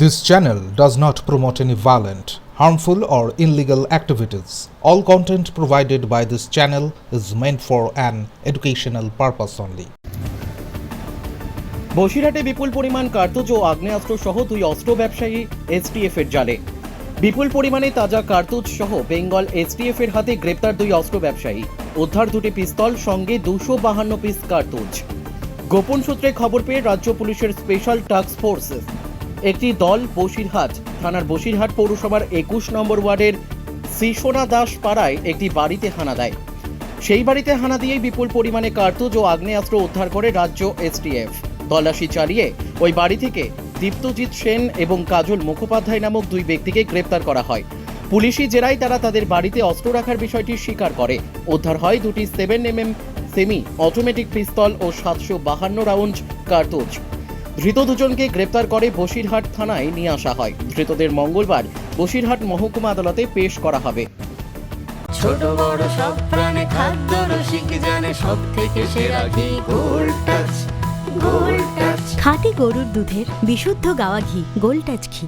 This channel does not promote any violent, harmful, or illegal activities. All content provided by this channel is meant for an educational purpose only. বসিরহাটে বিপুল পরিমাণ কার্তুজ ও আগ্নেয়াস্ত্র সহ দুই অস্ত্র ব্যবসায়ী STF এর জালে বিপুল পরিমাণে তাজা কার্তুজ সহ বেঙ্গল এসটিএফ এর হাতে গ্রেপ্তার দুই অস্ত্র ব্যবসায়ী উদ্ধার দুটি পিস্তল সঙ্গে দুশো বাহান্ন পিস কার্তুজ গোপন সূত্রে খবর পেয়ে রাজ্য পুলিশের স্পেশাল টাস্ক ফোর্স একটি দল বসিরহাট, থানার বসিরহাট পৌরসভার একুশ নম্বর ওয়ার্ডের শ্রীসোনা দাস পাড়ায় একটি বাড়িতে হানা দেয়। সেই বাড়িতে হানা দিয়েই বিপুল পরিমাণে কার্তুজ ও আগ্নেয়াস্ত্র উদ্ধার করে রাজ্য এসটিএফ। তল্লাশি চালিয়ে ওই বাড়ি থেকে দীপ্তজিৎ সেন এবং কাজল মুখোপাধ্যায় নামক দুই ব্যক্তিকে গ্রেপ্তার করা হয়। পুলিশি জেরায় তারা তাদের বাড়িতে অস্ত্র রাখার বিষয়টি স্বীকার করে। উদ্ধার হয় দুটি seven M M semi automatic pistol ও সাতশো বাহান্ন রাউন্ড কার্তুজ। ধৃত দুজনকে গ্রেপ্তার করে বসিরহাট থানায় নিয়ে আসা হয়। ধৃতদের মঙ্গলবার বসিরহাট মহকুমা আদালতে পেশ করা হবে। ছোট বড় সব প্রাণে খাদ্য রসিক জানে সব থেকে সেরা ঘি গোল্ড টাচ গোল্ড টাচ খাঁটি গরুর দুধের বিশুদ্ধ গাওয়া ঘি গোল্ড টাচ ঘি।